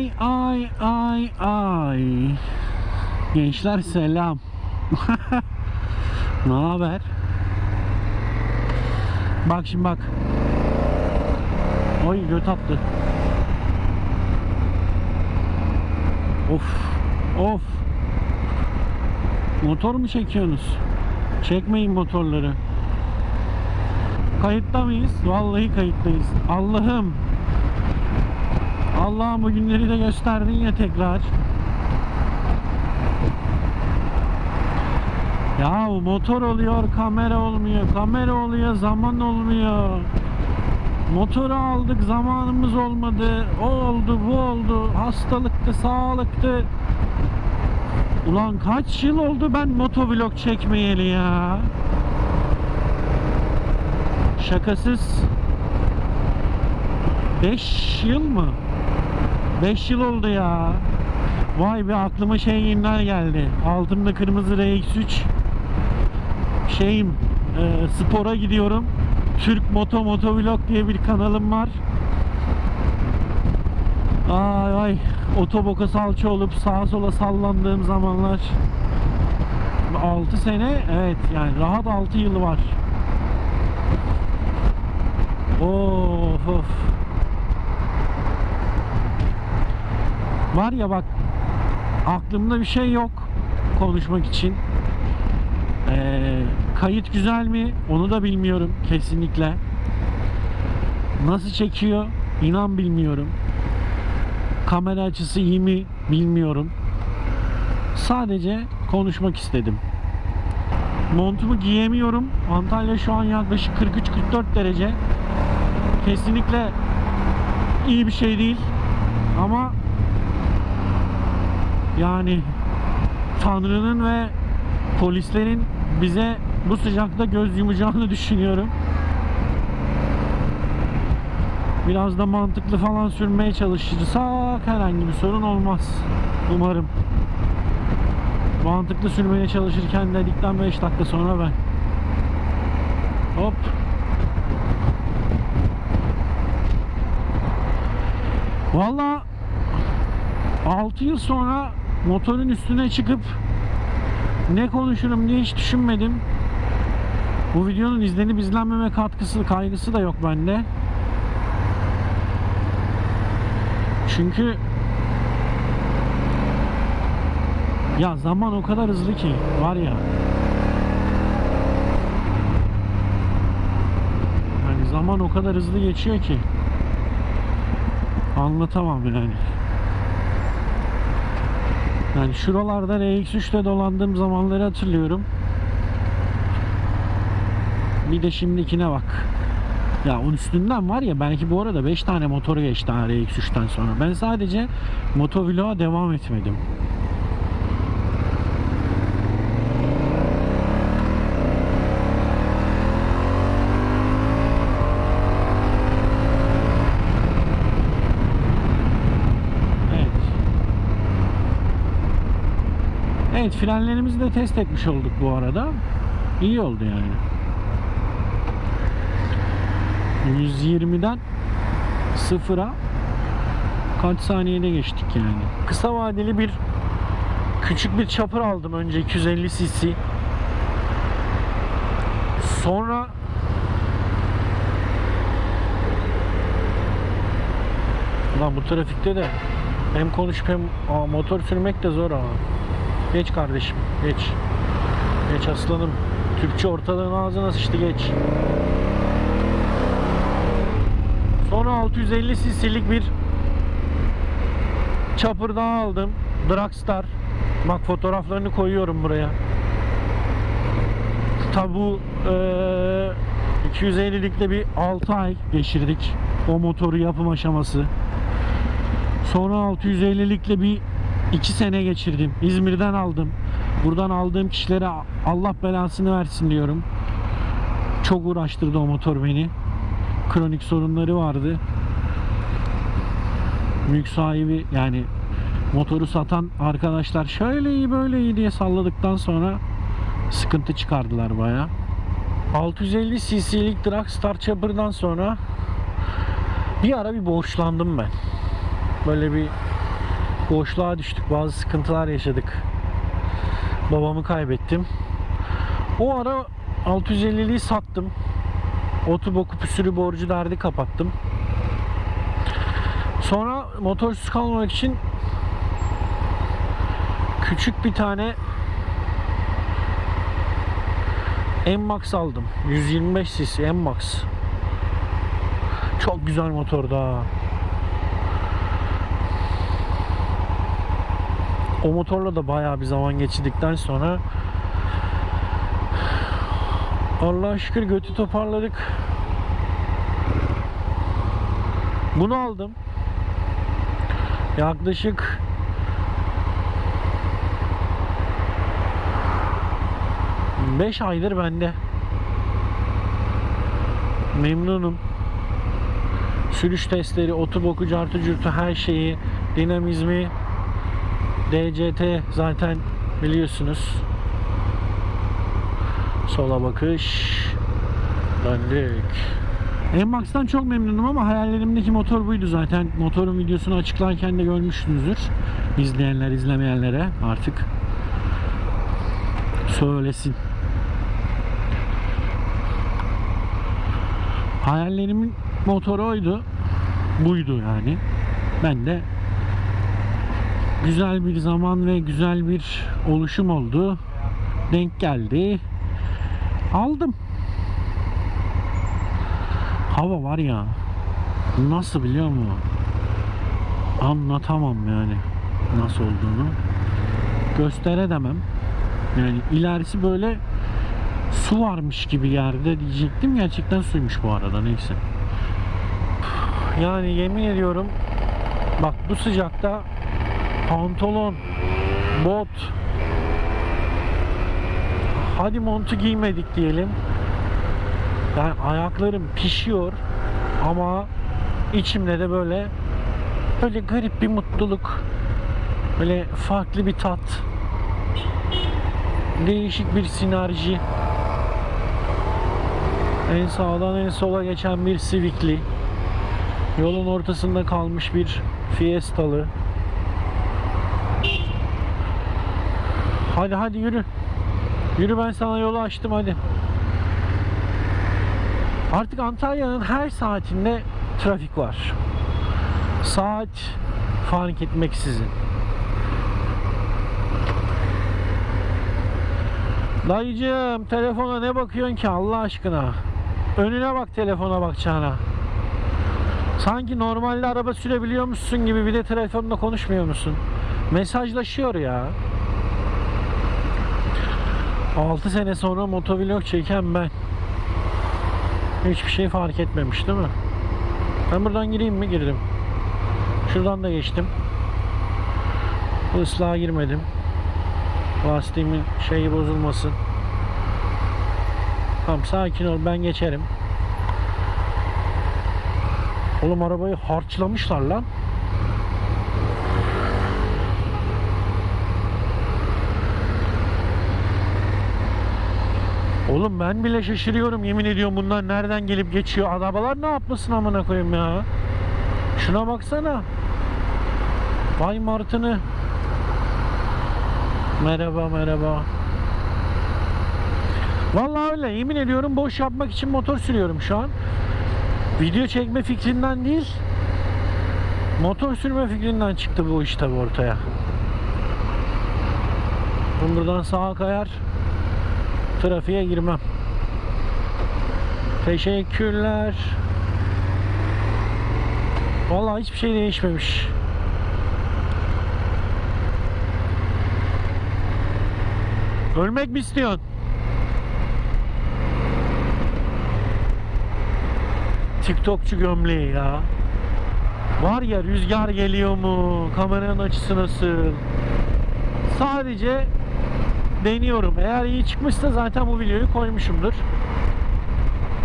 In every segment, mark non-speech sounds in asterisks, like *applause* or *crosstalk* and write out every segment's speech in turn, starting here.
Ay ay ay ay. Gençler selam. *laughs* ne haber? Bak şimdi bak. Oy göt attı. Of. Of. Motor mu çekiyorsunuz? Çekmeyin motorları. Kayıtta mıyız? Vallahi kayıttayız. Allah'ım. Allah'ım bu günleri de gösterdin ya tekrar. Ya motor oluyor, kamera olmuyor. Kamera oluyor, zaman olmuyor. Motoru aldık, zamanımız olmadı. O oldu, bu oldu. Hastalıktı, sağlıktı. Ulan kaç yıl oldu ben motovlog çekmeyeli ya. Şakasız. 5 yıl mı? 5 yıl oldu ya. Vay be aklıma şey yeniden geldi. Altımda kırmızı RX3 şeyim e, spora gidiyorum. Türk Moto Motovlog diye bir kanalım var. Ay ay otoboka salça olup sağa sola sallandığım zamanlar 6 sene evet yani rahat 6 yıl var. Of of. Var ya bak aklımda bir şey yok konuşmak için. Ee, kayıt güzel mi? Onu da bilmiyorum kesinlikle. Nasıl çekiyor? İnan bilmiyorum. Kamera açısı iyi mi? Bilmiyorum. Sadece konuşmak istedim. Montumu giyemiyorum. Antalya şu an yaklaşık 43-44 derece. Kesinlikle iyi bir şey değil. Ama yani Tanrı'nın ve polislerin bize bu sıcakta göz yumacağını *laughs* düşünüyorum. Biraz da mantıklı falan sürmeye çalışırsak herhangi bir sorun olmaz. Umarım. Mantıklı sürmeye çalışırken dedikten 5 dakika sonra ben. Hop. Valla 6 yıl sonra motorun üstüne çıkıp ne konuşurum diye hiç düşünmedim. Bu videonun izlenip izlenmeme katkısı, kaygısı da yok bende. Çünkü ya zaman o kadar hızlı ki var ya. Yani zaman o kadar hızlı geçiyor ki anlatamam yani. Yani şuralarda RX3'te dolandığım zamanları hatırlıyorum. Bir de şimdikine bak. Ya onun üstünden var ya belki bu arada 5 tane motoru geçti ha RX3'ten sonra. Ben sadece motovloğa devam etmedim. Evet. Evet frenlerimizi de test etmiş olduk bu arada. İyi oldu yani. 120'den sıfıra kaç saniyede geçtik yani. Kısa vadeli bir küçük bir çapır aldım önce 250 cc. Sonra Lan bu trafikte de hem konuşup hem Aa, motor sürmek de zor ama. Geç kardeşim, geç. Geç aslanım. Türkçe ortalığın ağzına sıçtı geç. Sonra 650 cc'lik bir chopper daha aldım. Dragstar. Bak fotoğraflarını koyuyorum buraya. Tabi bu eee 250'likte bir 6 ay geçirdik. O motoru yapım aşaması. Sonra 650'likle bir 2 sene geçirdim. İzmir'den aldım. Buradan aldığım kişilere Allah belasını versin diyorum. Çok uğraştırdı o motor beni. Kronik sorunları vardı. Mülk sahibi yani motoru satan arkadaşlar şöyle iyi böyle iyi diye salladıktan sonra sıkıntı çıkardılar baya. 650 cc'lik Dragstar Chopper'dan sonra bir ara bir borçlandım ben. Böyle bir boşluğa düştük. Bazı sıkıntılar yaşadık. Babamı kaybettim. O ara 650'liği sattım. Otoboku püsürü borcu derdi kapattım. Sonra motorsuz kalmamak için küçük bir tane M-Max aldım. 125 cc M-Max. Çok güzel motor da. O motorla da bayağı bir zaman geçirdikten sonra Allah'a şükür götü toparladık. Bunu aldım. Yaklaşık Beş aydır bende. Memnunum. Sürüş testleri, otoboku, cartı curtu her şeyi, dinamizmi, DCT zaten biliyorsunuz. Sola bakış. Döndük. N-Max'tan çok memnunum ama hayallerimdeki motor buydu zaten. Motorun videosunu açıklarken de görmüşsünüzdür. İzleyenler, izlemeyenlere artık söylesin. Hayallerimin motoru oydu. Buydu yani. Ben de güzel bir zaman ve güzel bir oluşum oldu. Denk geldi. Aldım. Hava var ya. Nasıl biliyor musun? Anlatamam yani. Nasıl olduğunu. Gösteredemem. Yani ilerisi böyle su varmış gibi yerde diyecektim. Gerçekten suymuş bu arada neyse. Yani yemin ediyorum bak bu sıcakta pantolon, bot. Hadi montu giymedik diyelim. Yani ayaklarım pişiyor ama içimde de böyle böyle garip bir mutluluk böyle farklı bir tat değişik bir sinerji. En sağdan en sola geçen bir Civic'li yolun ortasında kalmış bir Fiesta'lı hadi hadi yürü yürü ben sana yolu açtım hadi Artık Antalya'nın her saatinde trafik var. Saat fark etmeksizin. Dayıcığım telefona ne bakıyorsun ki Allah aşkına? Önüne bak telefona bakacağına. Sanki normalde araba sürebiliyor musun gibi bir de telefonla konuşmuyor musun? Mesajlaşıyor ya. 6 sene sonra motovlog çeken ben. Hiçbir şey fark etmemiş değil mi? Ben buradan gireyim mi? Girdim. Şuradan da geçtim. Islağa girmedim. Lastiğimin şeyi bozulmasın. Tamam sakin ol ben geçerim. Oğlum arabayı harçlamışlar lan. Oğlum ben bile şaşırıyorum yemin ediyorum bunlar nereden gelip geçiyor. Arabalar ne yapmasın amına koyayım ya. Şuna baksana. Vay martını. Merhaba merhaba. Vallahi öyle yemin ediyorum boş yapmak için motor sürüyorum şu an. Video çekme fikrinden değil. Motor sürme fikrinden çıktı bu iş tabi ortaya. Buradan sağa kayar trafiğe girmem. Teşekkürler. Vallahi hiçbir şey değişmemiş. Ölmek mi istiyorsun? TikTokçu gömleği ya. Var ya rüzgar geliyor mu? Kameranın açısı nasıl? Sadece deniyorum. Eğer iyi çıkmışsa zaten bu videoyu koymuşumdur.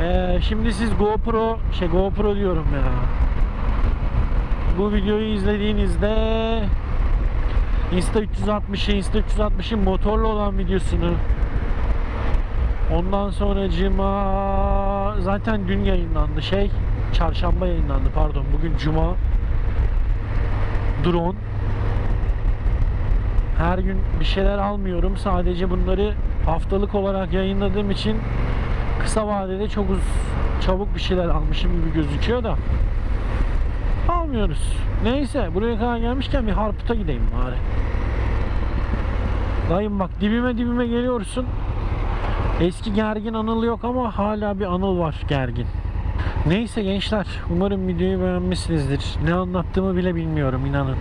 Ee, şimdi siz GoPro, şey GoPro diyorum ya. Bu videoyu izlediğinizde Insta 360'ı, Insta 360'ın motorlu olan videosunu Ondan sonra cima zaten dün yayınlandı şey çarşamba yayınlandı pardon bugün cuma drone her gün bir şeyler almıyorum. Sadece bunları haftalık olarak yayınladığım için kısa vadede çok uz çabuk bir şeyler almışım gibi gözüküyor da almıyoruz. Neyse buraya kadar gelmişken bir Harput'a gideyim bari. Dayım bak dibime dibime geliyorsun. Eski gergin anıl yok ama hala bir anıl var gergin. Neyse gençler umarım videoyu beğenmişsinizdir. Ne anlattığımı bile bilmiyorum inanın.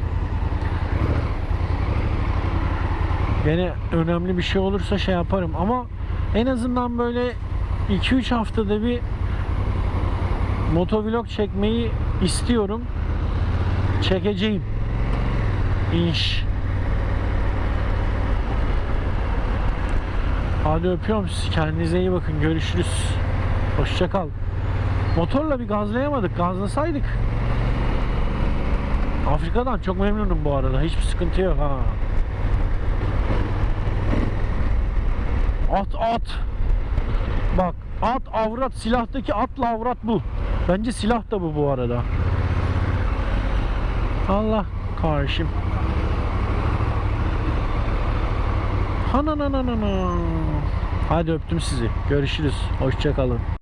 Gene önemli bir şey olursa şey yaparım ama en azından böyle 2-3 haftada bir motovlog çekmeyi istiyorum. Çekeceğim. İnş. Hadi öpüyorum sizi. Kendinize iyi bakın. Görüşürüz. Hoşça kal. Motorla bir gazlayamadık. Gazlasaydık. Afrika'dan çok memnunum bu arada. Hiçbir sıkıntı yok ha. At at. Bak at avrat silahtaki atla avrat bu. Bence silah da bu bu arada. Allah karşım. Hanananana. Hadi öptüm sizi. Görüşürüz. Hoşça kalın.